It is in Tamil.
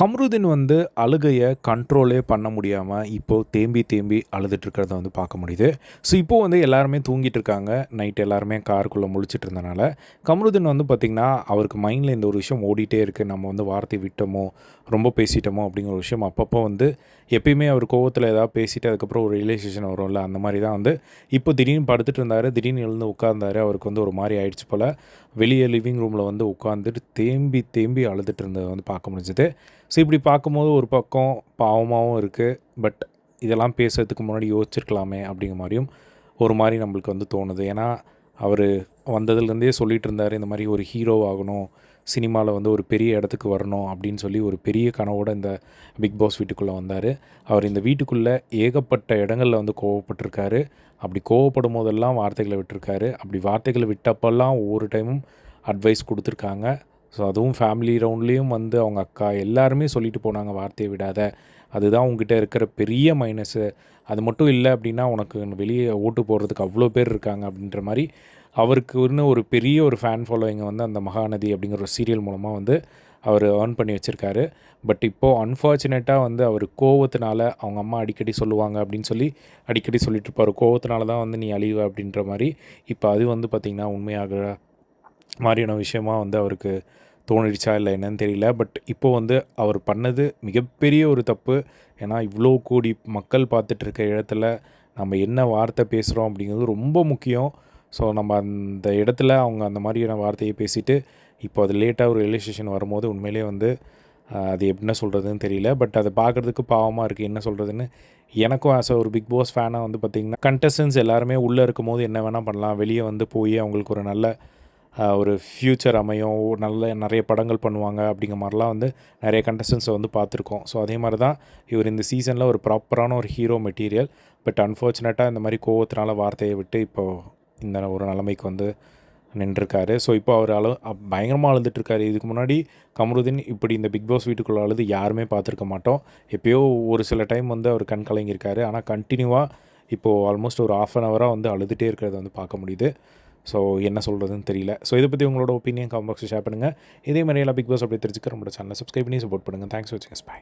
கம்ருதீன் வந்து அழுகையை கண்ட்ரோலே பண்ண முடியாமல் இப்போது தேம்பி தேம்பி அழுதுட்டு இருக்கிறத வந்து பார்க்க முடியுது. ஸோ இப்போது வந்து எல்லாருமே தூங்கிட்டு இருக்காங்க நைட் எல்லாருமே காருக்குள்ளே முழிச்சிட்டு இருந்தனால கம்ருதீன் வந்து பார்த்திங்கன்னா அவருக்கு மைண்டில் இந்த ஒரு விஷயம் ஓடிட்டே இருக்குது நம்ம வந்து வார்த்தை விட்டோமோ ரொம்ப பேசிட்டோமோ அப்படிங்கிற ஒரு விஷயம் அப்பப்போ வந்து எப்பயுமே அவர் கோவத்தில் ஏதாவது பேசிட்டு அதுக்கப்புறம் ஒரு ரியலைசேஷன் வரும்ல அந்த மாதிரி தான் வந்து இப்போ திடீர்னு படுத்துட்டு இருந்தார் திடீர்னு எழுந்து உட்கார்ந்தார் அவருக்கு வந்து ஒரு மாதிரி ஆயிடுச்சு போல். வெளியே லிவிங் ரூமில் வந்து உட்காந்துட்டு தேம்பி தேம்பி அழுதுட்டு இருந்ததை வந்து பார்க்க முடிஞ்சது. ஸோ இப்படி பார்க்கும்போது ஒரு பக்கம் பாவமாகவும் இருக்குது பட் இதெல்லாம் பேசுறதுக்கு முன்னாடி யோசிச்சிருக்கலாமே அப்படிங்கிற மாதிரியும் ஒரு மாதிரி நம்மளுக்கு வந்து தோணுது. ஏன்னா அவர் வந்ததுலேருந்தே சொல்லிகிட்டு இருந்தார் இந்த மாதிரி ஒரு ஹீரோ ஆகணும். சினிமாவில் வந்து ஒரு பெரிய இடத்துக்கு வரணும் அப்படின்னு சொல்லி ஒரு பெரிய கனவோட இந்த பிக் பாஸ் வீட்டுக்குள்ளே வந்தார். அவர் இந்த வீட்டுக்குள்ளே ஏகப்பட்ட இடங்களில் வந்து கோவப்பட்டிருக்காரு. அப்படி கோவப்படும் போதெல்லாம் வார்த்தைகளை விட்டுருக்காரு. அப்படி வார்த்தைகளை விட்டப்பெல்லாம் ஒவ்வொரு டைமும் அட்வைஸ் கொடுத்துருக்காங்க. ஸோ அதுவும் ஃபேமிலி ரவுண்ட்லேயும் வந்து அவங்க அக்கா எல்லாருமே சொல்லிட்டு போனாங்க வார்த்தையை விடாத. அதுதான் உங்ககிட்ட இருக்கிற பெரிய மைனஸு அது மட்டும் இல்லை அப்படின்னா உனக்கு வெளியே ஓட்டு போடுறதுக்கு அவ்வளோ பேர் இருக்காங்க அப்படின்ற மாதிரி அவருக்கு இன்னும் ஒரு பெரிய ஒரு ஃபேன் ஃபாலோயிங்கை வந்து அந்த மகாநதி அப்படிங்கிற ஒரு சீரியல் மூலமாக வந்து அவர் ஏர்ன் பண்ணி வச்சுருக்காரு. பட் இப்போது அன்ஃபார்ச்சுனேட்டாக வந்து அவர் கோவத்தினால அவங்க அம்மா அடிக்கடி சொல்லுவாங்க அப்படின்னு சொல்லி அடிக்கடி சொல்லிட்டு இருப்பார். கோவத்தினால தான் வந்து நீ அழிவு அப்படின்ற மாதிரி. இப்போ அது வந்து பார்த்திங்கன்னா உண்மையாகிற மாதிரியான விஷயமா வந்து அவருக்கு தோணிடுச்சா இல்லை என்னன்னு தெரியல. பட் இப்போது வந்து அவர் பண்ணது மிகப்பெரிய ஒரு தப்பு. ஏன்னா இவ்வளோ கோடி மக்கள் பார்த்துட்டு இருக்க இடத்துல நம்ம என்ன வார்த்தை பேசுகிறோம் அப்படிங்கிறது ரொம்ப முக்கியம். ஸோ நம்ம அந்த இடத்துல அவங்க அந்த மாதிரியான வார்த்தையை பேசிவிட்டு இப்போ அது லேட்டாக ஒரு ரிலேஷேஷன் வரும்போது உண்மையிலே வந்து அது என்ன சொல்கிறதுன்னு தெரியல. பட் அதை பார்க்குறதுக்கு பாவமாக இருக்குது என்ன சொல்கிறதுன்னு எனக்கும் ஆஸ் ஒரு பிக் பாஸ் ஃபேனாக வந்து பார்த்திங்கன்னா கண்டஸ்டன்ஸ் எல்லாருமே உள்ளே இருக்கும்போது என்ன வேணால் பண்ணலாம். வெளியே வந்து போய் அவங்களுக்கு ஒரு நல்ல ஒரு ஃப்யூச்சர் அமையும் நல்ல நிறைய படங்கள் பண்ணுவாங்க அப்படிங்கிற மாதிரிலாம் வந்து நிறைய கண்டஸ்டன்ஸை வந்து பார்த்துருக்கோம். ஸோ அதே மாதிரி தான் இவர் இந்த சீசனில் ஒரு ப்ராப்பரான ஒரு ஹீரோ மெட்டீரியல் பட் அன்ஃபார்ச்சுனேட்டாக இந்த மாதிரி கோவத்தினால வார்த்தையை விட்டு இப்போது இந்த ஒரு நிலைமைக்கு வந்து நின்றுருக்காரு. ஸோ இப்போ அவர் அழு அப்- பயங்கரமாக அழுதுட்டுருக்காரு. இதுக்கு முன்னாடி கமருதீன் இப்படி இந்த பிக் பாஸ் வீட்டுக்குள்ளே அழுது யாருமே பார்த்துருக்க மாட்டோம். எப்பயோ ஒரு சில டைம் வந்து அவர் கண் கலங்கியிருக்காரு. ஆனால் கண்டினியூவாக இப்போது ஆல்மோஸ்ட் ஒரு ஆஃப் அன் ஹவராக வந்து அழுதுகிட்டே இருக்கிறத வந்து பார்க்க முடியுது. ஸோ என்ன சொல்கிறதுன்னு தெரியல. ஸோ இதை பற்றி உங்களோட ஒப்பீனியன் காம்பாக்ஸ் ஷேர் பண்ணுங்கள் இதே மாதிரி எல்லாம் பிக் பாஸ் அப்படி தெரிஞ்சுக்க நம்மளோட சேனலை சப்ஸ்கிரைப் பண்ணி சப்போர்ட் பண்ணுங்கள் தேங்க்ஸ் ஃபார் வாட்சிங் பை